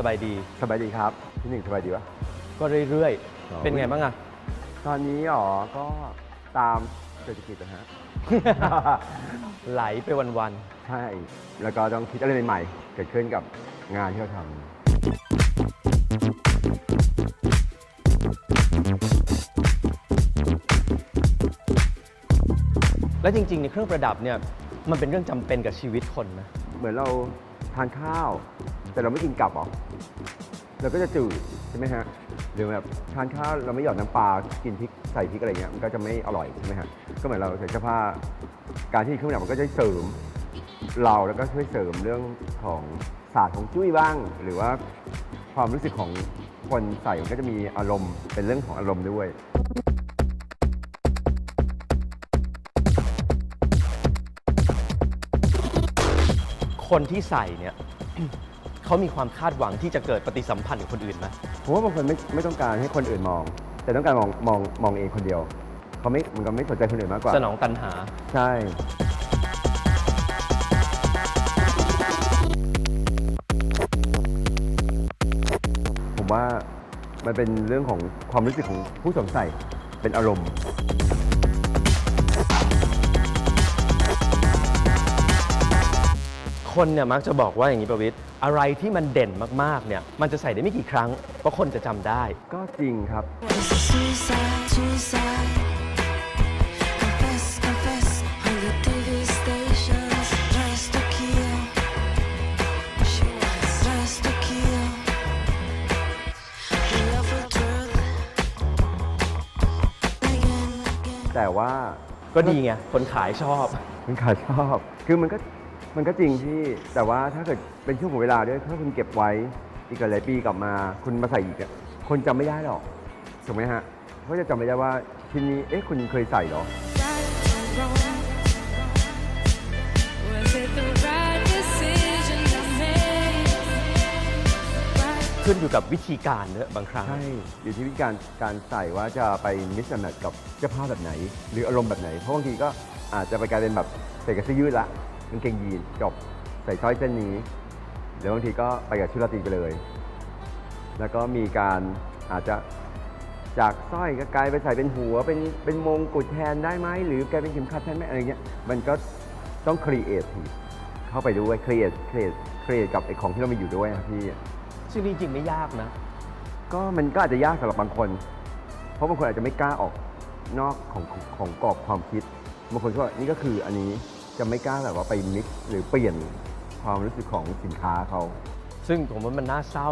สบายดี สบายดีครับพี่หนึ่งสบายดีปะ ก็เรื่อยอ๋อ ๆ เป็นไงบ้างอะ ตอนนี้อ๋อก็ตามเศรษฐกิจนะฮะ ไหลไปวันใช่ แล้วก็ต้องคิดอะไรใหม่ๆ เกิดขึ้นกับงานที่เราทๆ แล้วจริงๆในเครื่องประดับเนี่ยมันเป็นเรื่องจำเป็นกับชีวิตคนนะำเหมือนเราทานข้าว แต่เราไม่กินกลับหรอกเราก็จะจืดใช่ไหมฮะหรือแบบทานข้าวเราไม่หยอดน้ำปลากินพริกใส่พริกอะไรเงี้ยมันก็จะไม่อร่อยใช่ไหมฮะก็เหมือนเราใส่เสื้อผ้าการที่เครื่องประดับมันก็จะเสริม เราแล้วก็ช่วยเสริมเรื่องของศาสตร์ของจุ้ยบ้าง หรือว่าความรู้สึกของคนใส่มันก็จะมีอารมณ์เป็นเรื่องของอารมณ์ด้วยคนที่ใส่เนี่ย เขามีความคาดหวังที่จะเกิดปฏิสัมพันธ์กับคนอื่นไหมผมว่าบางคนไม่ไม่ต้องการให้คนอื่นมอง แต่ต้องการมองมองมองเองคนเดียวเขาไม่มันก็ไม่สนใจคนอื่นมากกว่า สนองตัณหา ใช่ผมว่ามันเป็นเรื่องของความรู้สึกของผู้สวมใส่เป็นอารมณ์ คนเนี่ยมักจะบอกว่าอย่างนี้ประวิทย์อะไรที่มันเด่นมากๆเนี่ยมันจะใส่ได้ไม่กี่ครั้งเพราะคนจะจำได้ ก็จริงครับ Suicide, suicide. Confess, confess. On the TV stations, dressed to kill. She was dressed to kill. We offer truth. Again, again. แต่ว่าก็ดีไงคนขายชอบ มันขายชอบ คือมันก็ มันก็จริงที่ แต่ว่าถ้าเกิดเป็นช่วงของเวลาด้วยถ้าคุณเก็บไว้อีกหลายปีกลับมา คุณมาใส่อีกอะคนจำไม่ได้หรอกถูกไหมฮะเพราะจะจำไม่ได้ว่าชิ้นนี้เอ๊ะคุณเคยใส่เหรอ Right or wrong? Was it the right decision I made? Right ขึ้นอยู่กับวิธีการเนอะบางครั้ง ใช่อยู่ที่วิธีการการใส่ว่าจะไปมิสแมทกับเสื้อผ้าแบบไหน หรืออารมณ์แบบไหน เพราะบางทีก็อาจจะไปกลายเป็นแบบใส่กับเสื้อยืดละ กางเกงยีนจบใส่สร้อยเส้นนี้หรือบางทีก็ไปกับชุดราตรีไปเลย แล้วก็มีการอาจจะจากสร้อยก็กลายไปใส่เป็นหัว เป็นเป็นมงกุฎแทนได้ไหมหรือกลายเป็นเข็มขัดแทนไหมอะไรเงี้ยมันก็ต้องครีเอทเข้าไปด้วยครีเอทครีเอทครีเอทกับไอ้ของที่เรามีอยู่ด้วยนะพี่ซึ่งจริงๆไม่ยากนะ ก็มันก็อาจจะยากสำหรับบางคน เพราะบางคนอาจจะไม่กล้าออกนอกของของของกรอบความคิดบางคนก็ว่านี่ก็คืออันนี้ จะไม่กล้าแบบว่าไปมิกซ์หรือเปลี่ยนความรู้สึกของสินค้าเขาซึ่งผมว่ามันน่าเศร้า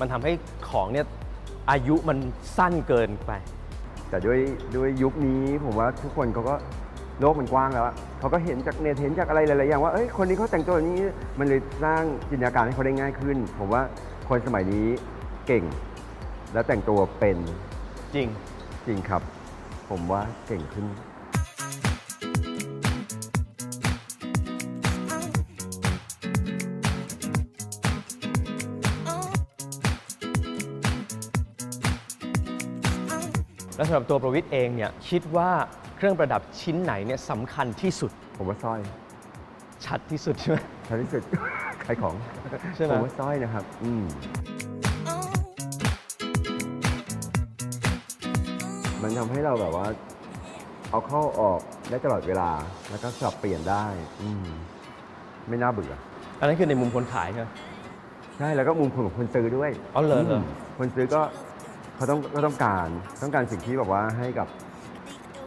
มันทำให้ของเนี่ยอายุมันสั้นเกินไป แต่ด้วยด้วยยุคนี้ผมว่าทุกคนเขาก็โลกมันกว้างแล้วอะเขาก็เห็นจากเน็ตเห็นจากอะไรหลายๆอย่างว่าเอ้ยคนนี้เขาแต่งตัวแบบนี้มันเลยสร้างจินตนาการให้เขาได้ง่ายขึ้น ผมว่าคนสมัยนี้เก่ง และแต่งตัวเป็นจริงจริงครับ ผมว่าเก่งขึ้น และสำหรับตัวประวิทย์เองเนี่ยคิดว่าเครื่องประดับชิ้นไหนเนี่ยสำคัญที่สุด ผมว่าสร้อยชัดที่สุดใช่ไหมท้ายที่สุดขายของใช่ไหมผมว่าสร้อยนะครับ อืมมันทำให้เราแบบว่า เอาเข้าออกได้ตลอดเวลา แล้วก็สลับเปลี่ยนได้ อืมไม่น่าเบื่อ อันนั้นคือในมุมคนขายใช่ไหมใช่แล้วก็มุมของคนซื้อด้วยอ๋อเหรอเหรอมคนซื้อก็ เขาต้องก็ต้องการต้องการสิ่งที่แบบว่าให้กับ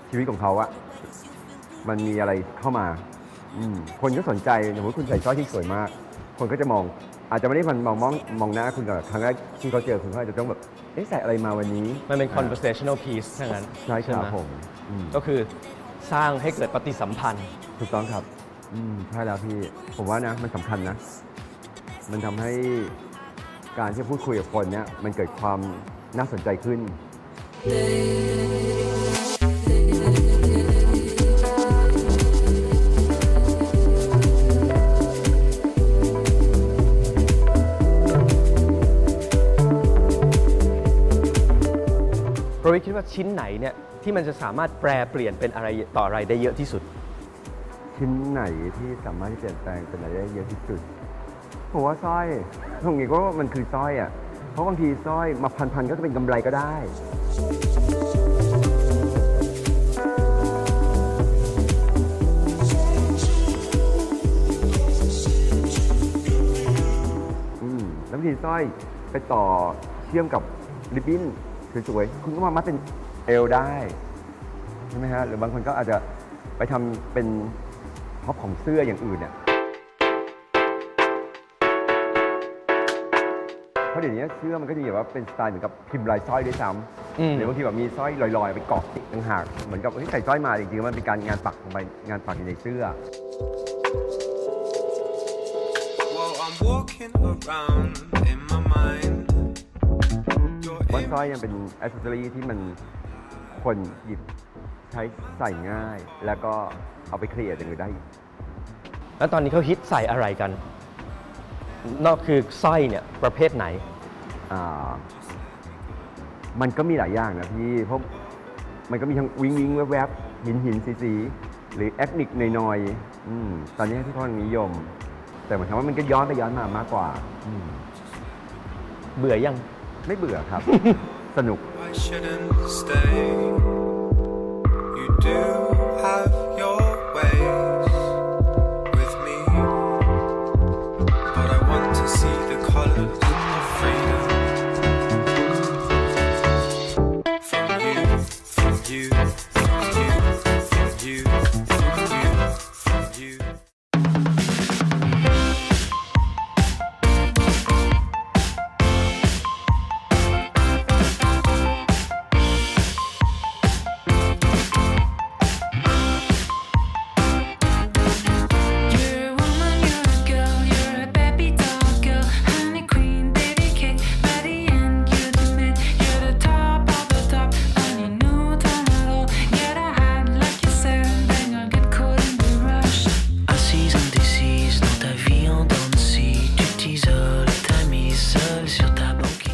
ชีวิตของเขาอะมันมีอะไรเข้ามาอืมคนก็สนใจสมมติคุณใส่สร้อยที่สวยมาก คนก็จะมอง อาจจะไม่ได้มันมองมองมองหน้าคุณก่อนครั้งแรกที่เขาเจอคุณเขาอาจจะต้องแบบเอ๊ะใส่อะไรมาวันนี้มันเป็น conversational piece ทั้งนั้นใช่คไหรับผมอืมก็คือสร้างให้เกิดปฏิสัมพันธ์ ถูกต้องครับอืมใช่แล้วพี่ผมว่านะมันสำคัญนะ มันทำให้การที่พูดคุยกับคนเนี่ยมันเกิดความ น่าสนใจขึ้นประวิทย์คิดว่าชิ้นไหนเนี่ยที่มันจะสามารถแปลเปลี่ยนเป็นอะไรต่ออะไรได้เยอะที่สุด ชิ้นไหนที่สามารถที่เปลี่ยนแปลงเป็นอะไรได้เยอะที่สุดผมว่าสร้อยผมคิดว่ามันคือสร้อยอะ เพราะบางทีสร้อยมาพันๆก็จะเป็นกำไรก็ได้ อืมแล้วบางทีสร้อยไปต่อเชื่อมกับริบบิ้นสวยๆคุณก็มามัดเป็นเอวได้ใช่ไหมฮะหรือบางคนก็อาจจะไปทำเป็นท็อปของเสื้ออย่างอื่นเนี่ย เพราะเดี๋ยวนี้เสื้อมันก็จะแบบว่าเป็นสไตล์เหมือนกับพิมพ์ลายสร้อยด้วยซ้อืมำหรือบางทีแบบมีสร้อยลอยๆ ไปเกาะต่างหากเหมือนกับเฮ้ยใส่สร้อยมาจริงๆมันเป็นการงานปักลงไปงานปักอยู่ในเสื้อ While I'm walking around in my mind, you're ว่า in สร้อยยังเป็นอ c เซสซอรีที่มันคนหยิบใช้ใส่ง่าย แล้วก็เอาไปเคลียร์อย่างอื่นได้อีกแล้วตอนนี้เขาฮิตใส่อะไรกัน นอกคือสร้อยเนี่ยประเภทไหน อ่ามันก็มีหลายอย่างนะพี่เพราะมันก็มีทั้งวิงวิงแวบๆหินหินสีสีๆหรือแอคนิคหน่อยๆอืมตอนนี้ที่เขานิยม แต่หมายความว่ามันก็ย้อนไปย้อนมามากกว่าอืมเบื่อยังไม่เบื่อครับ สนุก I shouldn't stay. You do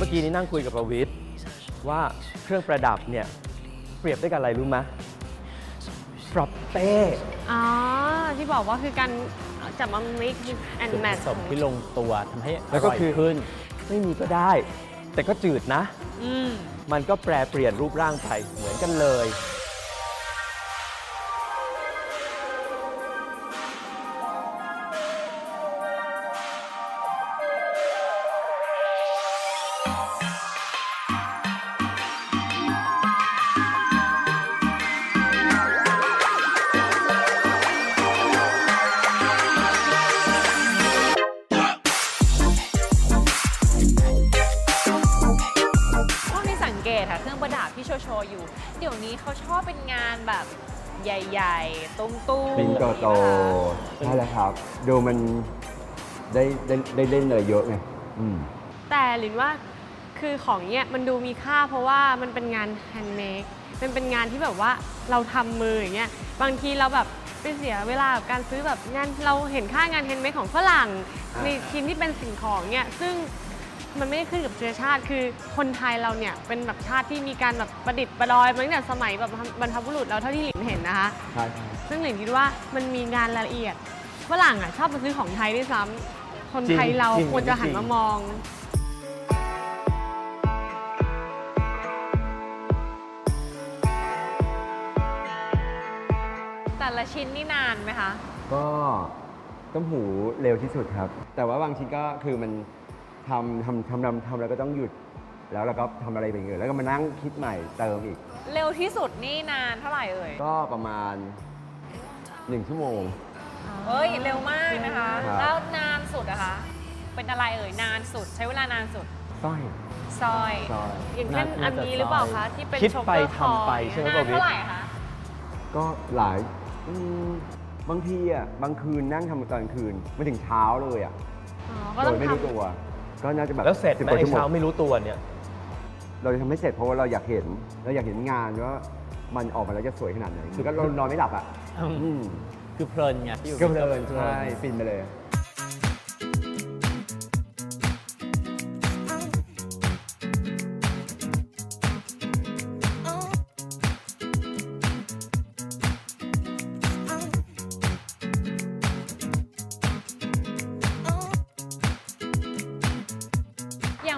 มื่อกี้นี้นั่งคุยกับประวิทย์ว่าเครื่องประดับเนี่ยเปรียบได้กับอะไรรู้ไหมฟรอปเป้อ๋อ ที่บอกว่าคือการจับมา mix and จุดผ match สมที่ลงตัวทำให้อแล้วก็ร่อยคือขึ้น ไม่มีก็ได้ แต่ก็จืดนะ อืม มันก็แปรเปลี่ยนรูปร่างไปเหมือนกันเลย ว์โชว์อยู่ เดี๋ยวนี้เขาชอบเป็นงานแบบใหญ่ๆ ตุ้มๆปิงโตโตอย่างนี้ป่ะคะใช่แล้วครับ ดูมันได้ได้ได้เล่นอะไรเยอะไงอืมแต่หลินว่าคือของเนี้ยมันดูมีค่าเพราะว่ามันเป็นงานแฮนด์เมดมันเป็นงานที่แบบว่าเราทำมืออย่างเงี้ยบางทีเราแบบไปเสียเวลากับการซื้อแบบงานเราเห็นค่างานแฮนด์เมดของฝรั่งอ่าในชิ้นที่เป็นสิ่งของเนี่ยซึ่ง มันไม่ได้ขึ้นกับเชื้อชาติ คือคนไทยเราเนี่ยเป็นแบบชาติที่มีการแบบประดิษฐ์ประดอยมาตั้งแต่สมัยแบบบรรพบุรุษเราเท่าที่หลินเห็นนะคะ ใช่ใช่ซึ่งหลินคิดว่ามันมีงานรายละเอียดฝรั่งอะชอบมาซื้อของไทยด้วยซ้ำคนไทยเราจริงควรจะหันจริงมามอง แต่ละชิ้นนี่นานไหมคะ ก็ต้มหูเร็วที่สุดครับ แต่ว่าบางชิ้นก็คือมัน ทำทำทำทำทำแล้วก็ต้องหยุด แล้วเราก็ทำอะไรไปอย่างอื่นแล้วก็มานั่งคิดใหม่เติมอีก เร็วที่สุดนี่นานเท่าไหร่เอ่ย ก็ประมาณ1ชั่วโมง เอ้ยเร็วมากนะคะ ครับ แล้วนานสุดอะคะ เป็นอะไรเอ่ยนานสุด ใช้เวลานานสุดสร้อย ซอย ซอยอย่างเช่นน่าอันนี้หรือเปล่าคะที่เป็นคิดโชไปเกอร์คอทำไปใช่ไหมนานประวิตรเท่าไหร่คะก็หลายอืมบางทีอะบางคืนนั่งทำตอนคืนไม่ถึงเช้าเลยอะอ๋อก็โดต้องยไม่รู้ทำตัว ก็น่าจะแบบแล้วเสร็จสิบไหมกว่าไอ้ชั่วโมเช้างไม่รู้ตัวเนี่ยเราจะทำให้เสร็จเพราะว่าเราอยากเห็นเราอยากเห็นงานว่ามันออกมาแล้วจะสวยขนาดไหนคือก็เรานอนไม่หลับอะอืมอืมคือเพลินไงที่อยู่ก็เพลินพใช่ฟินไปเลย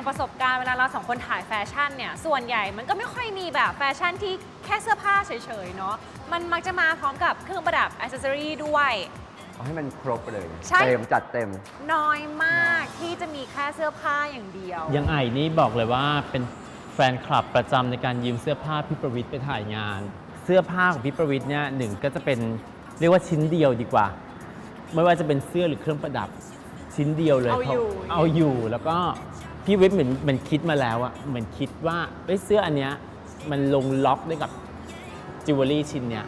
ประสบการณ์เวลาเราสองคนถ่ายแฟชั่นเนี่ย ส่วนใหญ่มันก็ไม่ค่อยมีแบบแฟชั่นที่แค่เสื้อผ้าเฉยๆเนาะ มันมักจะมาพร้อมกับเครื่องประดับอิสเซอรี่ด้วย เอาให้มันครบไปเลย ใช่ เต็มจัดเต็ม น้อยมากที่จะมีแค่เสื้อผ้าอย่างเดียว ยังไอนี่บอกเลยว่าเป็นแฟนคลับประจำในการยืมเสื้อผ้าพี่ประวิทย์ไปถ่ายงาน เสื้อผ้าของพี่ประวิทย์เนี่ยหนึ่งก็จะเป็นเรียกว่าชิ้นเดียวดีกว่า ไม่ว่าจะเป็นเสื้อหรือเครื่องประดับชิ้นเดียวเลยเอาอยู่ พราะเอาอยู่แล้วก็ พี่วิทย์เหมือนเหมือนคิดมาแล้วอะเหมือนคิดว่าเอ้ยเสื้ออันเนี้ยมันลงล็อกได้กับจิวเวลรี่ชิ้นเนี้ย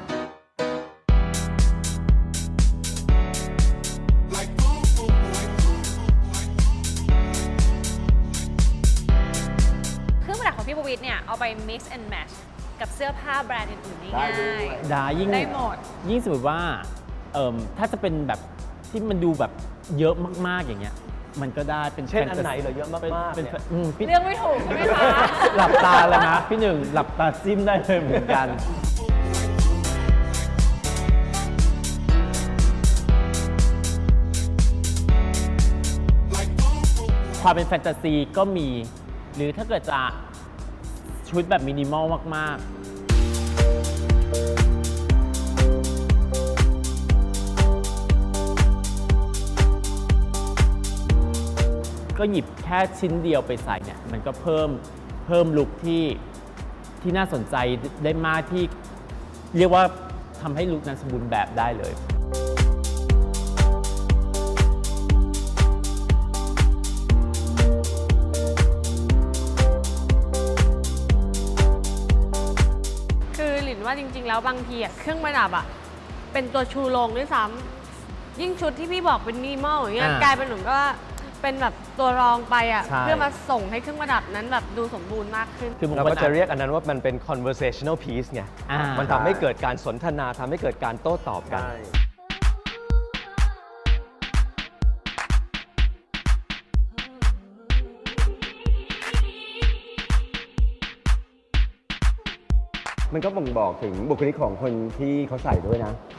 เครื่องประดับของพี่ประวิทย์เนี่ย เอาไป mix and match กับเสื้อผ้าแบรนด์อื่นๆได้ง่าด้วยยดายิ่ง ได้หมด ยิ่งสมมติว่าเอิ่มถ้าจะเป็นแบบที่มันดูแบบเยอะมากๆอย่างเงี้ย มันก็ได้เป็นเช่นแฟอันตาซีไหนเหรอเยอะมากๆป็นเป็นเนี่ยอืมพี่เรื่องไม่ถูกใช่ไหมคะหลับตาแล้วนะพี่หนึ่งหลับตาจิ้มได้เลยเหมือนกัน ความเป็นแฟนตาซีก็มี หรือถ้าเกิดจะชุดแบบมินิมอลมากๆ ก็หยิบแค่ชิ้นเดียวไปใส่เนี่ยมันก็เพิ่มเพิ่มลุคที่ที่น่าสนใจได้มากที่เรียกว่าทำให้ลุคนั้นสมบูรณ์แบบได้เลยคือหลินว่าจริงๆ แล้วบางทีอะเครื่องประดับอะเป็นตัวชูโรงด้วยซ้ำยิ่งชุดที่พี่บอกเป็นมินิมอลอย่างเงี้ยอ่ากลายเป็นหนูก็ เป็นแบบตัวรองไปอะใช่ เพื่อมาส่งให้เครื่องประดับนั้นแบบดูสมบูรณ์มากขึ้น คือบางเราคนก็จะอาจเรียกอันนั้นว่ามันเป็น conversational piece ไง อ่ามั มันทำให้เกิดการสนทนาทำให้เกิดการโต้ตอบกันมันก็บ่งบอกถึงบุคลิกของคนที่เขาใส่ด้วยนะอ๋อ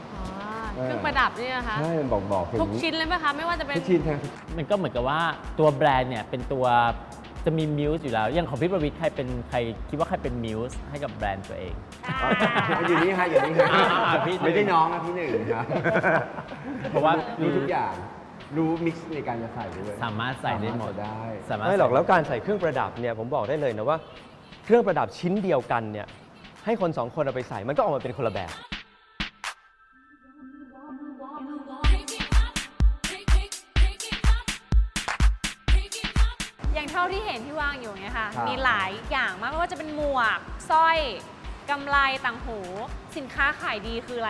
เออเครื่องประดับเนี่ยนะคะ ใช่มันบอกบอกถึงทุกชิ้นเลยไหมคะ ไม่ว่าจะเป็น ทุกชิ้นครับมันก็เหมือนกับว่าตัวแบรนด์เนี่ยเป็นตัวจะมีมิวส์อยู่แล้ว อย่างของพี่ประวิทย์ใครเป็นใครคิดว่าใครเป็นมิวส์ให้กับแบรนด์ตัวเอง อยู่นี่ฮะอยู่นี่ฮะอ่าอ่าพี่หนึ่งไม่ได้น้องนะพี่หนึ่งครับเพราะว่ารู้ทุกอย่างรู้มิกซ์ในการจะใส่ด้วยสามารถใส่ได้หมดสาารถใส่ได้สามารถไม่หรอกใส่แล้วการใส่เครื่องประดับเนี่ยผมบอกได้เลยนะว่า เครื่องประดับชิ้นเดียวกันเนี่ยให้คนสองคนเอาไปใส่มันก็ออกมาเป็นคนละแบบ สร้อยกำไลต่างหู สินค้าขายดีคืออะไร